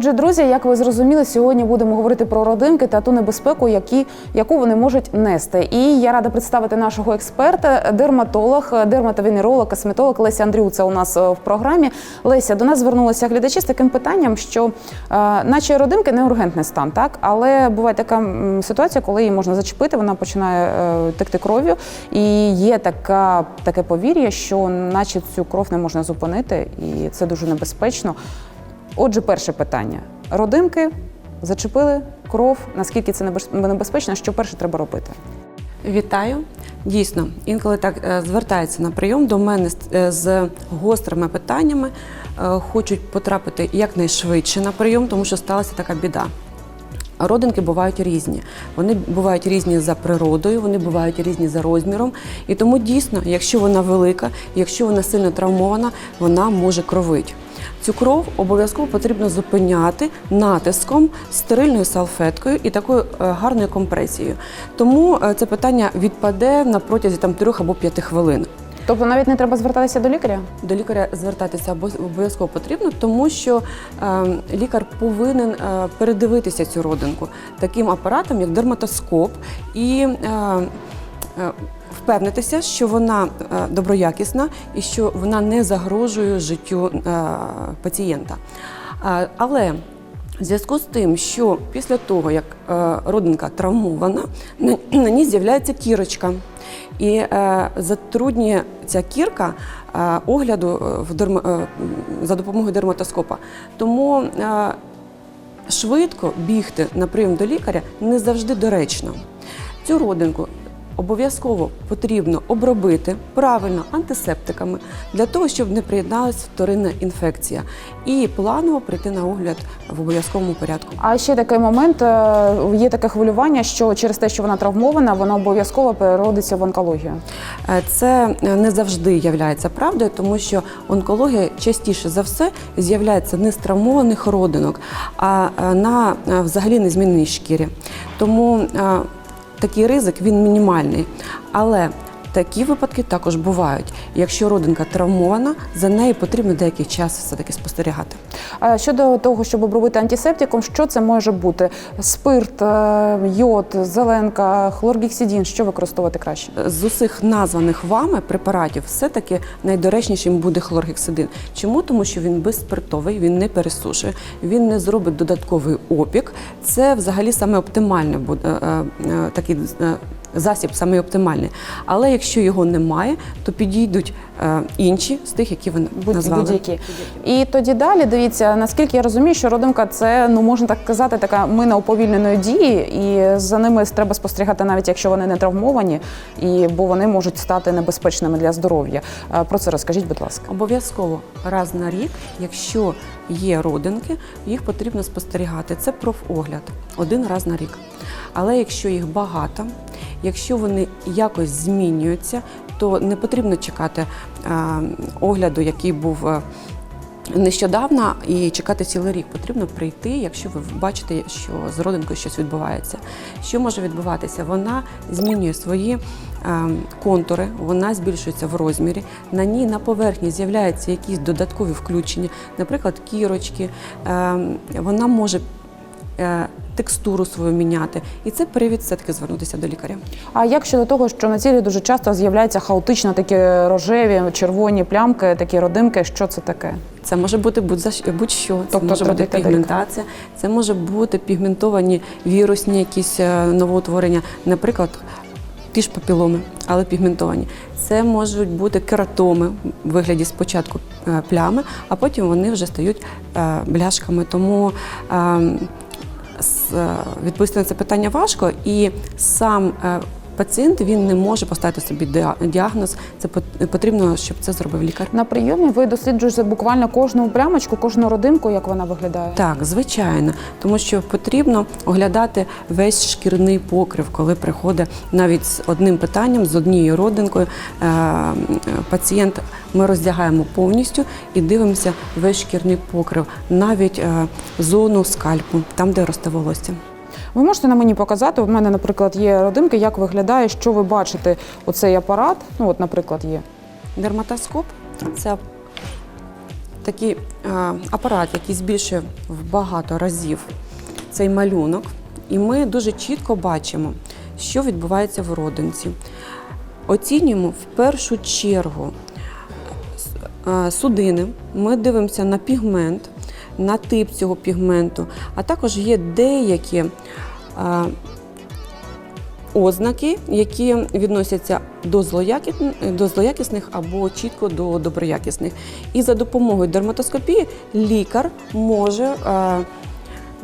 Отже, друзі, як ви зрозуміли, сьогодні будемо говорити про родинки та ту небезпеку, які, яку вони можуть нести. І я рада представити нашого експерта, дерматолог, дерматовенеролог, косметолог Леся Андрю. Це у нас е, в програмі. Леся, до нас звернулися глядачі з таким питанням, що е, наче родинки не ургентний стан, так але буває така ситуація, коли її можна зачепити, вона починає е, текти кров'ю, і є така таке повір'я, що наче цю кров не можна зупинити, і це дуже небезпечно. Отже, перше питання: родинки зачепили кров. Наскільки це небез- небезпечно? Що перше треба робити? Вітаю. Дійсно, інколи так е, звертаються на прийом до мене з- е, гострими питаннями, е, хочуть потрапити якнайшвидше на прийом, тому що сталася така біда. Родинки бувають різні. Вони бувають різні за природою, вони бувають різні за розміром. І тому дійсно, якщо вона велика, якщо вона сильно травмована, вона може кровити. Цю кров обов'язково потрібно зупиняти натиском, стерильною салфеткою і такою е, гарною компресією. Тому е, це питання відпаде на протязі там трьох або п'яти хвилин. Тобто навіть не треба звертатися до лікаря? До лікаря звертатися обов'язково потрібно, тому що е, лікар повинен передивитися цю родинку таким апаратом, як дерматоскоп, і впевнитися, що вона е, доброякісна і що вона не загрожує життю е, пацієнта. Е, але в зв'язку з тим, що після того, як родинка травмована, на, ній з'являється кірочка. І затруднює ця кірка огляду за допомогою дерматоскопа. Тому швидко бігти на прийом до лікаря не завжди доречно. Цю родинку обов'язково потрібно обробити правильно антисептиками для того, щоб не приєдналась вторинна інфекція, і планово прийти на огляд в обов'язковому порядку. А ще такий момент: е, є таке хвилювання, що через те, що вона травмована, вона обов'язково переродиться в онкологію. Е, Це е, не завжди є правдою, тому що онкологія частіше за все з'являється не з травмованих родинок, а на взагалі незмінній шкірі. Тому такий ризик він мінімальний. Але такі випадки також бувають. Якщо родинка травмована, за нею потрібно деякий час все-таки спостерігати. А щодо того, щоб обробити антисептиком, що це може бути? Спирт, е, йод, зеленка, хлоргексидин, що використовувати краще? З усіх названих вами препаратів все-таки найдоречнішим буде хлоргексидин. Чому? Тому що він безспиртовий, він не пересушує, він не зробить додатковий опік. Це взагалі саме оптимальний буде е, е, такий засіб, саме оптимальний. Але якщо його немає, то підійдуть інші з тих, які ви назвали. Будь-які. І тоді далі дивіться, наскільки я розумію, що родинка це ну можна так казати, така мина уповільненої дії, і за ними треба спостерігати, навіть якщо вони не травмовані, і бо вони можуть стати небезпечними для здоров'я. Е, Про це розкажіть, будь ласка. Обов'язково раз на рік, якщо є родинки, їх потрібно спостерігати. Це профогляд один раз на рік. Але якщо їх багато, якщо вони якось змінюються, то не потрібно чекати е, огляду, який був. е, Нещодавно і чекати цілий рік потрібно прийти, якщо ви бачите, що з родинкою щось відбувається. Що може відбуватися? Вона змінює свої е, контури, вона збільшується в розмірі. На ній на поверхні з'являються якісь додаткові включення, наприклад, кірочки. Вона може текстуру свою міняти, і це привід все-таки звернутися до лікаря. А як щодо того, що на тілі дуже часто з'являються хаотично такі рожеві, червоні плямки, такі родинки, що це таке? Це може бути будь-що. Це Тобто може бути пігментація, це може бути пігментовані вірусні якісь е, новоутворення, наприклад, ті ж папіломи, але пігментовані. Це можуть бути кератоми в вигляді спочатку е, плями, а потім вони вже стають е, бляшками. Тому е, с- е, відповісти на це питання важко, і сам е, пацієнт він не може поставити собі діа- діагноз. Це пот- потрібно, щоб це зробив лікар. На прийомі ви досліджуєте буквально кожну плямочку, кожну родинку, як вона виглядає. Так, звичайно, тому що потрібно оглядати весь шкірний покрив, коли приходить навіть з одним питанням, з однією родинкою. е, Пацієнт ми роздягаємо повністю і дивимося весь шкірний покрив, навіть е, зону скальпу, там, де росте волосся. Ви можете на мені показати? У мене, наприклад, є родинки, як виглядає, що ви бачите оцей апарат. Ну, от, наприклад, є. Дерматоскоп це такий е, апарат, який збільшує в багато разів цей малюнок, і ми дуже чітко бачимо, що відбувається в родинці. Оцінюємо в першу чергу е, судини. Ми дивимося на пігмент, на тип цього пігменту, а також є деякі е, ознаки, які відносяться до, до злоякісних або чітко до доброякісних. І за допомогою дерматоскопії лікар може е,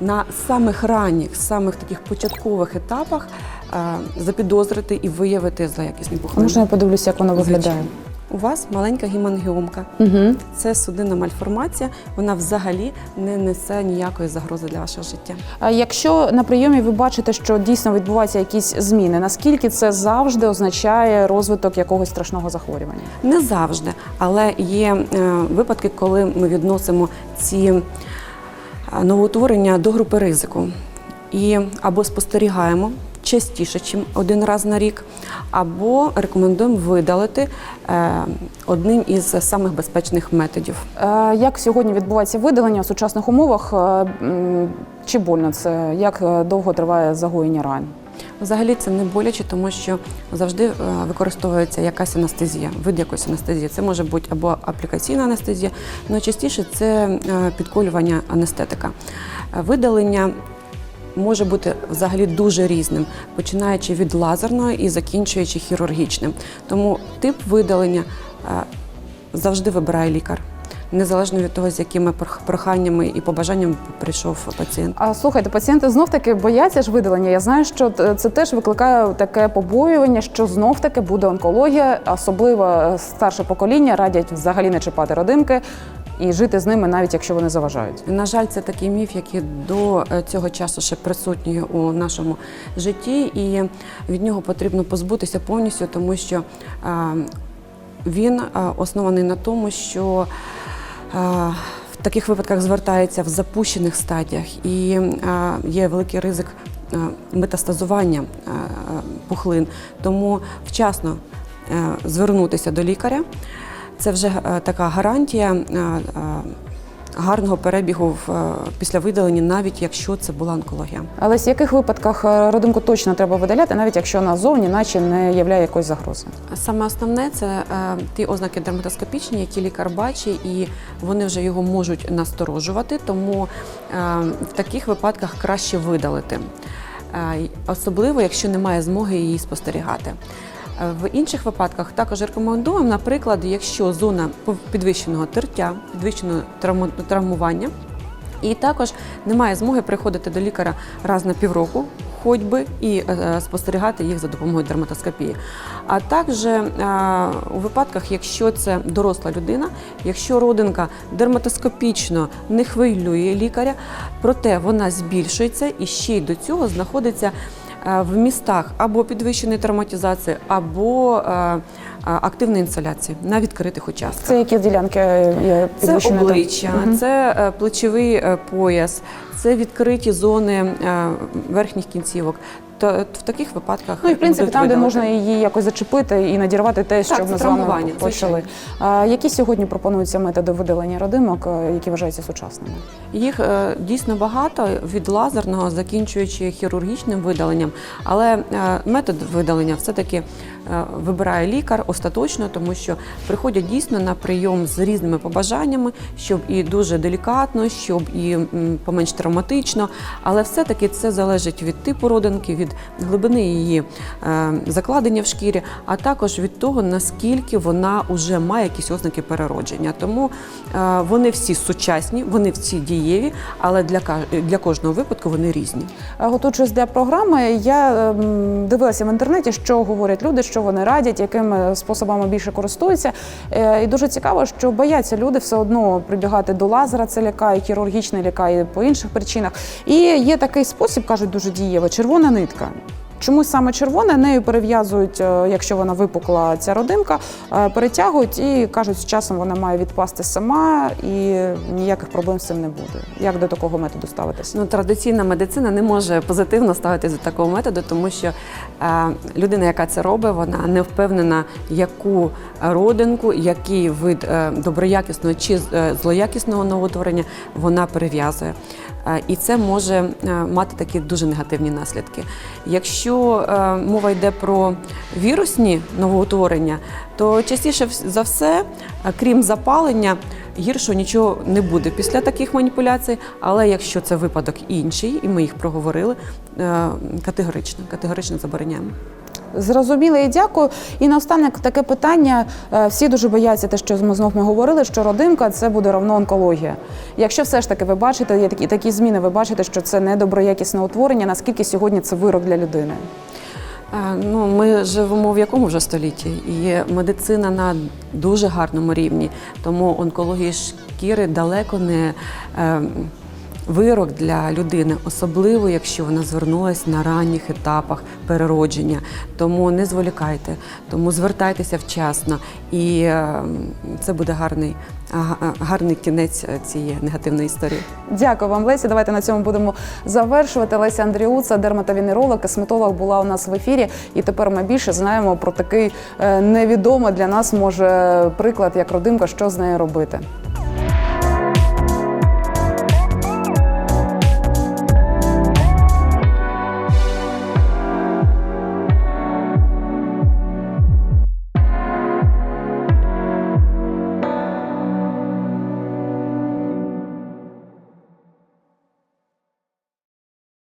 на самих ранніх, самих таких початкових етапах е, запідозрити і виявити злоякісні пухлини. Можна я подивлюся, як воно виглядає? У вас маленька гемангіомка. Угу. Це судинна мальформація. Вона взагалі не несе ніякої загрози для вашого життя. А якщо на прийомі ви бачите, що дійсно відбуваються якісь зміни, наскільки це завжди означає розвиток якогось страшного захворювання? Не завжди, але є е, випадки, коли ми відносимо ці е, новоутворення до групи ризику і або спостерігаємо частіше, ніж один раз на рік, або рекомендуємо видалити е, одним із самих безпечних методів. Е, Як сьогодні відбувається видалення в сучасних умовах? Е, Чи больно це? Як довго триває загоєння ран? Взагалі це не боляче, тому що завжди використовується якась анестезія, вид якоїсь анестезії. Це може бути або аплікаційна анестезія, але частіше це підколювання анестетика. Видалення може бути взагалі дуже різним, починаючи від лазерного і закінчуючи хірургічним. Тому тип видалення е, завжди вибирає лікар. Незалежно від того, з якими прох- проханнями і побажаннями прийшов пацієнт. А слухайте, пацієнти знов таки бояться ж видалення. Я знаю, що це теж викликає таке побоювання, що знов таки буде онкологія, особливо е, старше покоління радять взагалі не чіпати родинки і жити з ними, навіть якщо вони заважають. На жаль, це такий міф, який до е, цього часу ще присутній у нашому житті, і від нього потрібно позбутися повністю, тому що е, він е, оснований на тому, що в таких випадках звертається в запущених стадіях і є великий ризик метастазування пухлин. Тому вчасно звернутися до лікаря. Це вже е, така гарантія е, е, гарного перебігу в, після видалення, навіть якщо це була онкологія. Але в яких випадках родинку точно треба видаляти, навіть якщо назовні, наче не являє якоїсь загрози? Саме основне це ті ознаки дерматоскопічні, які лікар бачить, і вони вже його можуть насторожувати, тому в таких випадках краще видалити, особливо якщо немає змоги її спостерігати. В інших випадках також рекомендуємо, наприклад, якщо зона підвищеного тертя, підвищеного травму- травмування, і також немає змоги приходити до лікаря раз на півроку ходьби і е, спостерігати їх за допомогою дерматоскопії. А також е, у випадках, якщо це доросла людина, якщо родинка дерматоскопічно не хвилює лікаря, проте вона збільшується і ще й до цього знаходиться в містах або підвищеної травматизації, або е, е, активної інсоляції на відкритих участках. Це які ділянки е, є Це обличчя, угу. це е, плечовий е, пояс, це відкриті зони е, верхніх кінцівок. То в таких випадках Ну і в принципі там, там, де можна її якось зачепити і надірвати те, що Так, ми з вами почали. А, які сьогодні пропонуються методи видалення родимок, е, які вважаються сучасними? Їх е, дійсно багато від лазерного, закінчуючи хірургічним видаленням. Але е, метод видалення все-таки е, вибирає лікар остаточно, тому що приходять дійсно на прийом з різними побажаннями, щоб і дуже делікатно, щоб і поменш травматично. Але все-таки це залежить від типу родинки, від глибини її е, закладення в шкірі, а також від того, наскільки вона вже має якісь ознаки переродження. Тому е, вони всі сучасні, вони всі дієві, але для, для кожного випадку вони різні. Готуючись для програми, я ем, дивилася в інтернеті, що говорять люди, що вони радять, якими способами більше користуються. Е, І дуже цікаво, що бояться люди все одно прибігати до лазера, це лякає, хірургічний лякає по інших причинах. І є такий спосіб, кажуть, дуже дієво червона нитка. Чомусь саме червоне нею перев'язують, е, якщо вона випукла ця родинка, е, перетягують і кажуть, з часом вона має відпасти сама і ніяких проблем з цим не буде. Як до такого методу ставитися? Ну, традиційна медицина не може позитивно ставитися до такого методу, тому що е, людина, яка це робить, вона не впевнена, яку родинку, який вид е, доброякісного чи е, злоякісного новоутворення вона перев'язує. Е, і це може е, мати такі дуже негативні наслідки. Якщо е, мова йде про вірусні новоутворення, то частіше за все, крім запалення, гіршого нічого не буде після таких маніпуляцій. Але якщо це випадок інший, і ми їх проговорили, категорично, категорично забороняємо. Зрозуміло і дякую. І наостанок таке питання. Е, Всі дуже бояться те, що ми знов ми говорили, що родинка це буде равно онкологія. Якщо все ж таки ви бачите, є такі, такі зміни, ви бачите, що це недоброякісне утворення, наскільки сьогодні це вирок для людини? Е, Ну, ми живемо в якому вже столітті, і медицина на дуже гарному рівні. Тому онкологія шкіри далеко не е, вирок для людини, особливо якщо вона звернулася на ранніх етапах переродження. Тому не зволікайте, тому звертайтеся вчасно, і е, це буде гарний, га- гарний кінець е, цієї негативної історії. Дякую вам, Леся. Давайте на цьому будемо завершувати. Леся Андріуца, дерматовенеролог, косметолог була у нас в ефірі. І тепер ми більше знаємо про такий е, невідомий для нас може приклад, як родимка, що з нею робити.